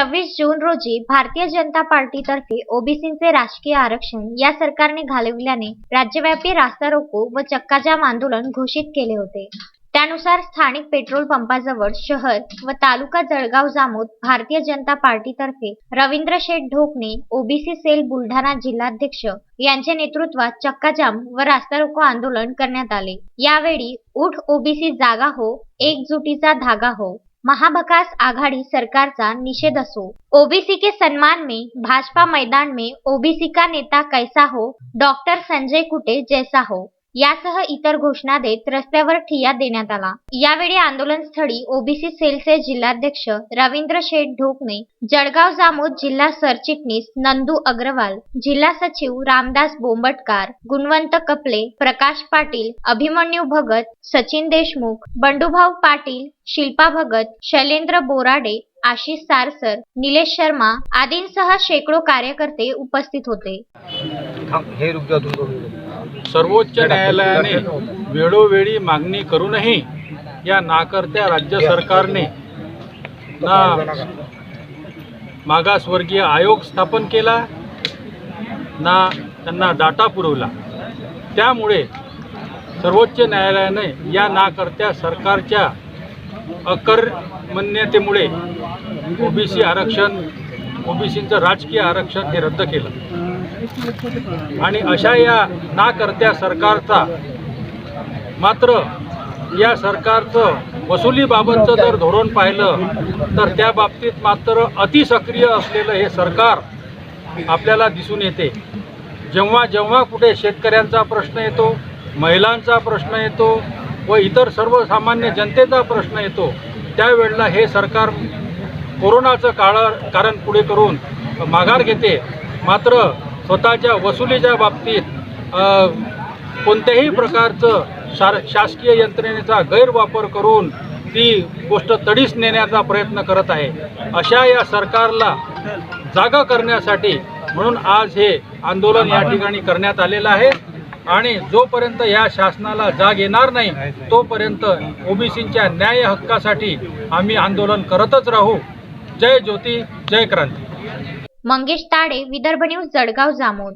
सव्वीस जून रोजी भारतीय जनता पार्टीतर्फे ओबीसींचे राजकीय आरक्षण या सरकारने घालविल्याने राज्यव्यापी रास्ता रोको व चक्काजाम आंदोलन घोषित केले होते. त्यानुसार स्थानिक पेट्रोल पंपाजवळ शहर व तालुका जळगाव जामोद भारतीय जनता पार्टीतर्फे रवींद्र शेठ ढोकणे ओबीसी सेल बुलढाणा जिल्हाध्यक्ष यांच्या नेतृत्वात चक्काजाम व रास्ता रोको आंदोलन करण्यात आले. यावेळी उठ ओबीसी जागा हो एकजुटीचा धागा हो. महाबकास आघाडी सरकारचा निषेध असो. ओबीसी के सम्मान में भाजपा मैदान में ओबीसी का नेता कैसा हो? डॉक्टर संजय कुटे जैसा हो. यासह इतर घोषणा देत रस्त्यावर ठिय्या देण्यात आला. यावेळी आंदोलनस्थळी ओबीसी सेलचे जिल्हाध्यक्ष रवींद्र शेठ ढोकणे जळगाव जामोद जिल्हा सरचिटणीस नंदू अग्रवाल जिल्हा सचिव रामदास बोंबटकार गुणवंत कपले प्रकाश पाटील अभिमन्यू भगत सचिन देशमुख बंडूभाऊ पाटील शिल्पा भगत शैलेंद्र बोराडे आशिष सारसर निलेश शर्मा आदींसह शेकडो कार्यकर्ते उपस्थित होते. सर्वोच्च न्यायालयाने वेळोवेळी मागणी करूनही या नाकर्त्या राज्य सरकारने ना मागासवर्गीय आयोग स्थापन केला ना त्यांना डाटा पुरवला. त्यामुळे सर्वोच्च न्यायालयाने या नाकर्त्या सरकारच्या अकर्मण्यतेमुळे ओबीसी आरक्षण ओबीसीचं राजकीय आरक्षण हे रद्द केलं. आणि अशा या नाकर्त्या सरकारचा मात्र या सरकारचं वसुलीबाबतचं जर धोरण पाहिलं तर त्या बाबतीत मात्र अतिसक्रिय असलेलं हे सरकार आपल्याला दिसून येते. जेव्हा जेव्हा कुठे शेतकऱ्यांचा प्रश्न येतो महिलांचा प्रश्न येतो व इतर सर्वसामान्य जनतेचा प्रश्न येतो त्यावेळेला हे सरकार कोरोनाचं काळ कारण पुढे करून माघार घेते. मात्र स्वतःच्या वसुलीच्या बाबतीत कोणत्याही प्रकारचं शार शासकीय यंत्रणेचा गैरवापर करून ती गोष्ट तडीस नेण्याचा प्रयत्न करत आहे. अशा या सरकारला जागा करण्यासाठी म्हणून आज हे आंदोलन या ठिकाणी करण्यात आलेलं आहे. आणि जोपर्यंत या शासनाला जाग येणार नाही तोपर्यंत ओबीसींच्या न्याय हक्कासाठी आम्ही आंदोलन करतच राहू. जय ज्योती जय क्रांती. मंगेश ताडे विदर्भ न्यूज जळगाव जामोद.